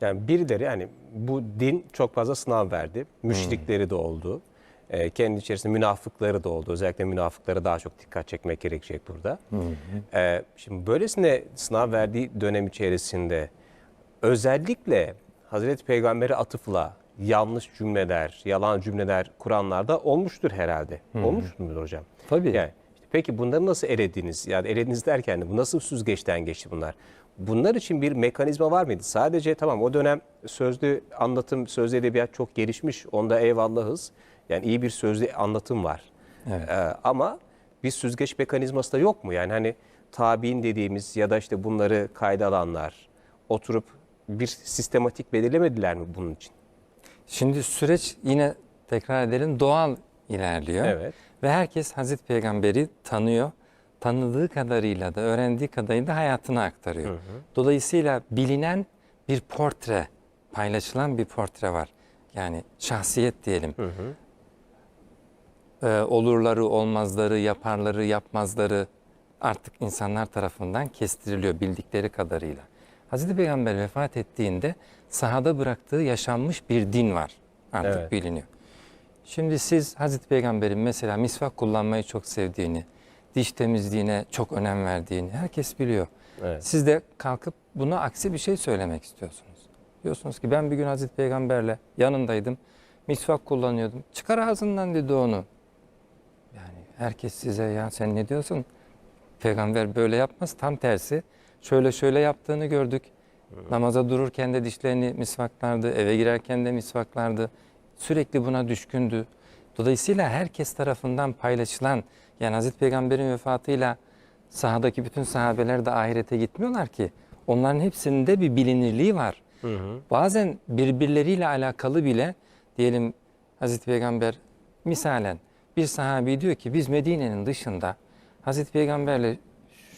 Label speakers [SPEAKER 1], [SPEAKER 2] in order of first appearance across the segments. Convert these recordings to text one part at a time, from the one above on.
[SPEAKER 1] Yani birileri yani bu din çok fazla sınav verdi. Müşrikleri de oldu. Ee, kendi içerisinde münafıkları da oldu. Özellikle münafıklara daha çok dikkat çekmek gerekecek burada. Ee, şimdi böylesine sınav verdiği dönem içerisinde özellikle Hazreti Peygamber'e atıfla yanlış cümleler, yalan cümleler kuranlar da olmuştur herhalde. Olmuş mudur hocam?
[SPEAKER 2] Tabii.
[SPEAKER 1] Yani işte peki bunları nasıl elediniz? Yani elediniz derken de bu nasıl süzgeçten geçti bunlar? Bunlar için bir mekanizma var mıydı? Sadece tamam o dönem sözlü anlatım, sözlü edebiyat çok gelişmiş. Onda eyvallahız. Yani iyi bir sözlü anlatım var.
[SPEAKER 2] Evet.
[SPEAKER 1] Ee, ama bir süzgeç mekanizması da yok mu? Yani hani tabi'in dediğimiz ya da işte bunları kayda alanlar oturup bir sistematik belirlemediler mi bunun için?
[SPEAKER 2] Şimdi süreç yine tekrar edelim doğal ilerliyor.
[SPEAKER 1] Evet.
[SPEAKER 2] Ve herkes Hazreti Peygamber'i tanıyor. Tanıdığı kadarıyla da öğrendiği kadarıyla da hayatına aktarıyor. Dolayısıyla bilinen bir portre, paylaşılan bir portre var. Yani şahsiyet diyelim. Ee, olurları, olmazları, yaparları, yapmazları artık insanlar tarafından kestiriliyor bildikleri kadarıyla. Hazreti Peygamber vefat ettiğinde sahada bıraktığı yaşanmış bir din var. Artık
[SPEAKER 1] Evet.
[SPEAKER 2] biliniyor. Şimdi siz Hazreti Peygamber'in mesela misvak kullanmayı çok sevdiğini, diş temizliğine çok önem verdiğini herkes biliyor.
[SPEAKER 1] Evet.
[SPEAKER 2] Siz de kalkıp buna aksi bir şey söylemek istiyorsunuz. Diyorsunuz ki ben bir gün Hazreti Peygamberle yanındaydım, misvak kullanıyordum. Çıkar ağzından dedi onu. Yani herkes size ya sen ne diyorsun? Peygamber böyle yapmaz. Tam tersi. Şöyle şöyle yaptığını gördük. Namaza dururken de dişlerini misvaklardı. Eve girerken de misvaklardı. Sürekli buna düşkündü. Dolayısıyla herkes tarafından paylaşılan yani Hazreti Peygamber'in vefatıyla sahadaki bütün sahabeler de ahirete gitmiyorlar ki. Onların hepsinde bir bilinirliği var. Bazen birbirleriyle alakalı bile diyelim Hazreti Peygamber misalen bir sahabi diyor ki biz Medine'nin dışında Hazreti Peygamberle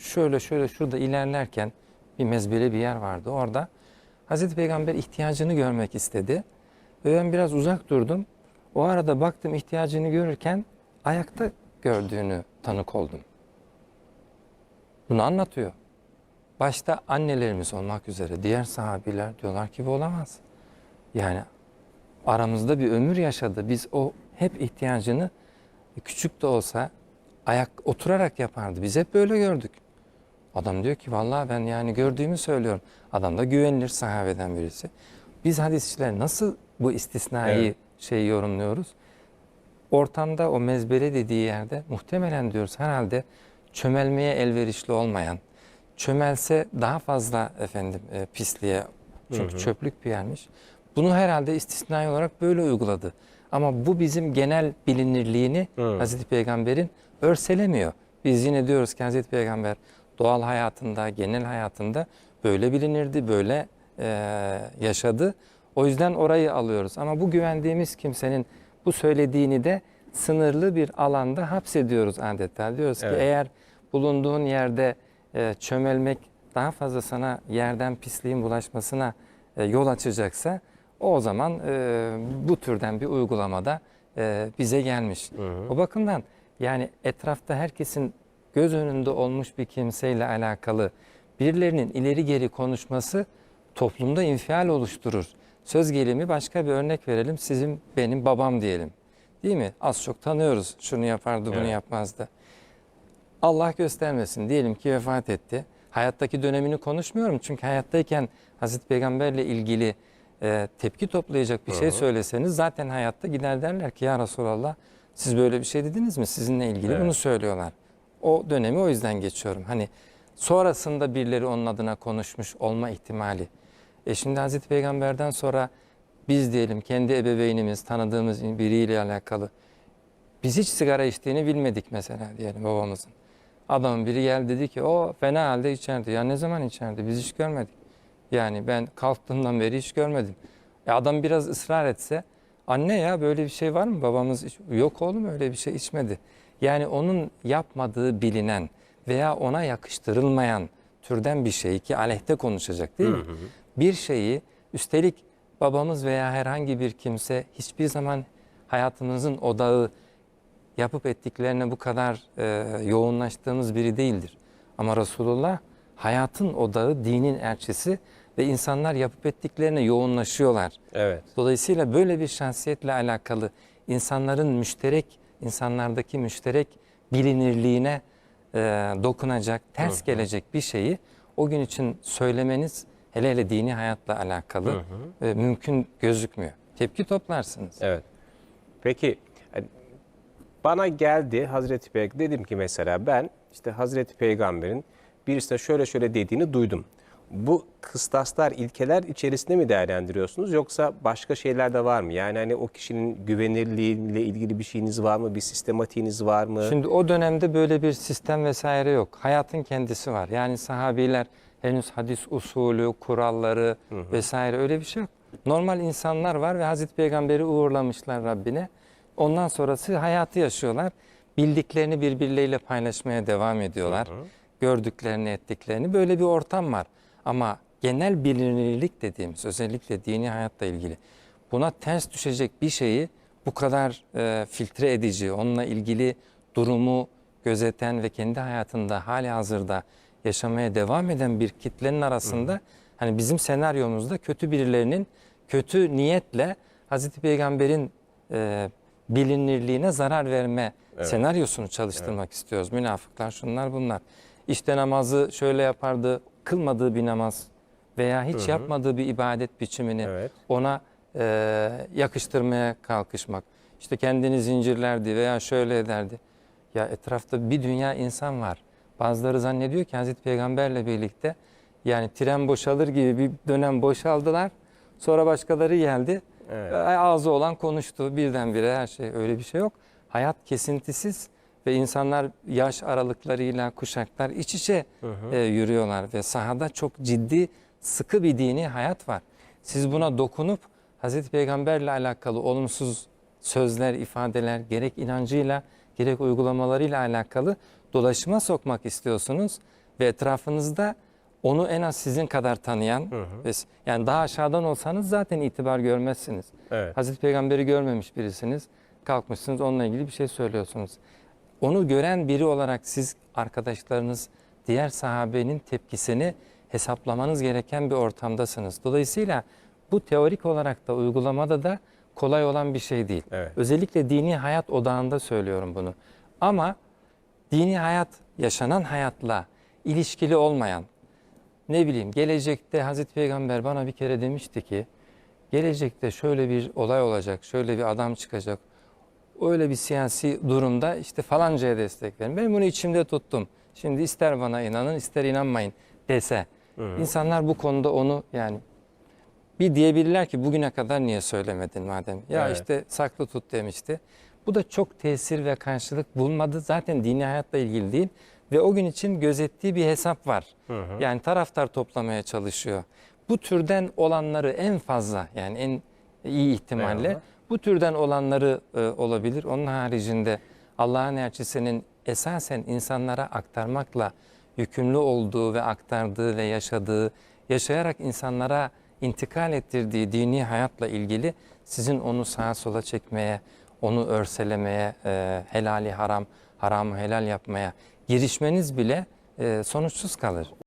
[SPEAKER 2] şöyle şöyle şurada ilerlerken bir mezbele bir yer vardı orada. Hazreti Peygamber ihtiyacını görmek istedi. Ve ben biraz uzak durdum. O arada baktım ihtiyacını görürken ayakta gördüğünü tanık oldum. Bunu anlatıyor. Başta annelerimiz olmak üzere diğer sahabiler diyorlar ki bu olamaz. Yani aramızda bir ömür yaşadı. Biz o hep ihtiyacını küçük de olsa ayak oturarak yapardı. Biz hep böyle gördük. Adam diyor ki vallahi ben yani gördüğümü söylüyorum. Adam da güvenilir sahabeden birisi. Biz hadisçiler nasıl bu istisnai
[SPEAKER 1] Evet.
[SPEAKER 2] Şeyi yorumluyoruz? Ortamda o mezbele dediği yerde muhtemelen diyoruz herhalde çömelmeye elverişli olmayan, çömelse daha fazla efendim e, pisliğe çünkü çöplük bir yermiş. Bunu herhalde istisnai olarak böyle uyguladı. Ama bu bizim genel bilinirliğini
[SPEAKER 1] Hı.
[SPEAKER 2] Hazreti Peygamber'in örselemiyor. Biz yine diyoruz ki Hazreti Peygamber doğal hayatında, genel hayatında böyle bilinirdi, böyle e, yaşadı. O yüzden orayı alıyoruz. Ama bu güvendiğimiz kimsenin bu söylediğini de sınırlı bir alanda hapsediyoruz adeta. Diyoruz
[SPEAKER 1] Evet.
[SPEAKER 2] ki eğer bulunduğun yerde e, çömelmek daha fazla sana yerden pisliğin bulaşmasına e, yol açacaksa o zaman e, bu türden bir uygulamada e, bize gelmiş. O bakımdan yani etrafta herkesin göz önünde olmuş bir kimseyle alakalı birilerinin ileri geri konuşması toplumda infial oluşturur. Söz gelimi başka bir örnek verelim. Sizin benim babam diyelim. Değil mi? Az çok tanıyoruz. Şunu yapardı, bunu
[SPEAKER 1] Evet.
[SPEAKER 2] yapmazdı. Allah göstermesin diyelim ki vefat etti. Hayattaki dönemini konuşmuyorum çünkü hayattayken Hazreti Peygamberle ilgili e, tepki toplayacak bir şey söyleseniz zaten hayatta gider derler ki ya Resulallah siz böyle bir şey dediniz mi? Sizinle ilgili
[SPEAKER 1] Evet.
[SPEAKER 2] bunu söylüyorlar. O dönemi o yüzden geçiyorum. Hani sonrasında birileri onun adına konuşmuş olma ihtimali. E şimdi Hazreti Peygamber'den sonra biz diyelim kendi ebeveynimiz, tanıdığımız biriyle alakalı biz hiç sigara içtiğini bilmedik mesela diyelim babamızın. Adamın biri geldi dedi ki o fena halde içerdi. Ya ne zaman içerdi? Biz hiç görmedik. Yani ben kalktığımdan beri hiç görmedim. E adam biraz ısrar etse anne ya böyle bir şey var mı? Babamız hiç- yok oğlum öyle bir şey içmedi. Yani onun yapmadığı bilinen veya ona yakıştırılmayan türden bir şey ki aleyhte konuşacak değil mi? Bir şeyi üstelik babamız veya herhangi bir kimse hiçbir zaman hayatımızın odağı yapıp ettiklerine bu kadar e, yoğunlaştığımız biri değildir. Ama Resulullah hayatın odağı, dinin elçisi ve insanlar yapıp ettiklerine yoğunlaşıyorlar.
[SPEAKER 1] Evet.
[SPEAKER 2] Dolayısıyla böyle bir şahsiyetle alakalı insanların müşterek, insanlardaki müşterek bilinirliğine e, dokunacak, ters gelecek bir şeyi o gün için söylemeniz hele hele dini hayatla alakalı e, mümkün gözükmüyor. Tepki toplarsınız.
[SPEAKER 1] Evet. Peki hani bana geldi Hazreti Peygamber dedim ki mesela ben işte Hazreti Peygamber'in birisine şöyle şöyle dediğini duydum. Bu kıstaslar, ilkeler içerisinde mi değerlendiriyorsunuz yoksa başka şeyler de var mı? Yani hani o kişinin güvenirliğiyle ilgili bir şeyiniz var mı? Bir sistematiğiniz var mı?
[SPEAKER 2] Şimdi o dönemde böyle bir sistem vesaire yok. Hayatın kendisi var. Yani sahabiler henüz hadis usulü, kuralları vesaire öyle bir şey yok. Normal insanlar var ve Hazreti Peygamber'i uğurlamışlar Rabbine. Ondan sonrası hayatı yaşıyorlar. Bildiklerini birbirleriyle paylaşmaya devam ediyorlar. Gördüklerini, ettiklerini böyle bir ortam var. Ama genel bilinirlik dediğimiz özellikle dini hayatla ilgili buna ters düşecek bir şeyi bu kadar e, filtre edici, onunla ilgili durumu gözeten ve kendi hayatında hali hazırda yaşamaya devam eden bir kitlenin arasında hani bizim senaryomuzda kötü birilerinin kötü niyetle Hazreti Peygamber'in e, bilinirliğine zarar verme senaryosunu çalıştırmak istiyoruz. Münafıklar şunlar bunlar. İşte namazı şöyle yapardı, kılmadığı bir namaz veya hiç yapmadığı bir ibadet biçimini
[SPEAKER 1] Evet.
[SPEAKER 2] ona e, yakıştırmaya kalkışmak. İşte kendini zincirlerdi veya şöyle ederdi. Ya etrafta bir dünya insan var. Bazıları zannediyor ki Hazreti Peygamberle birlikte yani tren boşalır gibi bir dönem boşaldılar. Sonra başkaları geldi.
[SPEAKER 1] Evet.
[SPEAKER 2] Ağzı olan konuştu birdenbire her şey öyle bir şey yok. Hayat kesintisiz ve insanlar yaş aralıklarıyla kuşaklar iç içe e, yürüyorlar ve sahada çok ciddi sıkı bir dini hayat var. Siz buna dokunup Hazreti Peygamberle alakalı olumsuz sözler, ifadeler gerek inancıyla gerek uygulamalarıyla alakalı dolaşıma sokmak istiyorsunuz ve etrafınızda onu en az sizin kadar tanıyan ve s- yani daha aşağıdan olsanız zaten itibar görmezsiniz.
[SPEAKER 1] Evet.
[SPEAKER 2] Hazreti Peygamber'i görmemiş birisiniz. Kalkmışsınız onunla ilgili bir şey söylüyorsunuz. Onu gören biri olarak siz arkadaşlarınız diğer sahabenin tepkisini hesaplamanız gereken bir ortamdasınız. Dolayısıyla bu teorik olarak da uygulamada da kolay olan bir şey değil.
[SPEAKER 1] Evet.
[SPEAKER 2] Özellikle dini hayat odağında söylüyorum bunu. Ama dini hayat yaşanan hayatla ilişkili olmayan ne bileyim gelecekte Hazreti Peygamber bana bir kere demişti ki gelecekte şöyle bir olay olacak, şöyle bir adam çıkacak. Öyle bir siyasi durumda işte falancaya destek verin. Ben bunu içimde tuttum. Şimdi ister bana inanın ister inanmayın dese. İnsanlar bu konuda onu yani bir diyebilirler ki bugüne kadar niye söylemedin madem. Ya
[SPEAKER 1] Evet.
[SPEAKER 2] işte saklı tut demişti. Bu da çok tesir ve karşılık bulmadı. Zaten dini hayatla ilgili değil. Ve o gün için gözettiği bir hesap var. Yani taraftar toplamaya çalışıyor. Bu türden olanları en fazla yani en iyi ihtimalle
[SPEAKER 1] Eyvallah.
[SPEAKER 2] bu türden olanları e, olabilir. Onun haricinde Allah'ın elçisinin esasen insanlara aktarmakla yükümlü olduğu ve aktardığı ve yaşadığı, yaşayarak insanlara intikal ettirdiği dini hayatla ilgili sizin onu sağa sola çekmeye, onu örselemeye, e, helali haram, haramı helal yapmaya girişmeniz bile e, sonuçsuz kalır.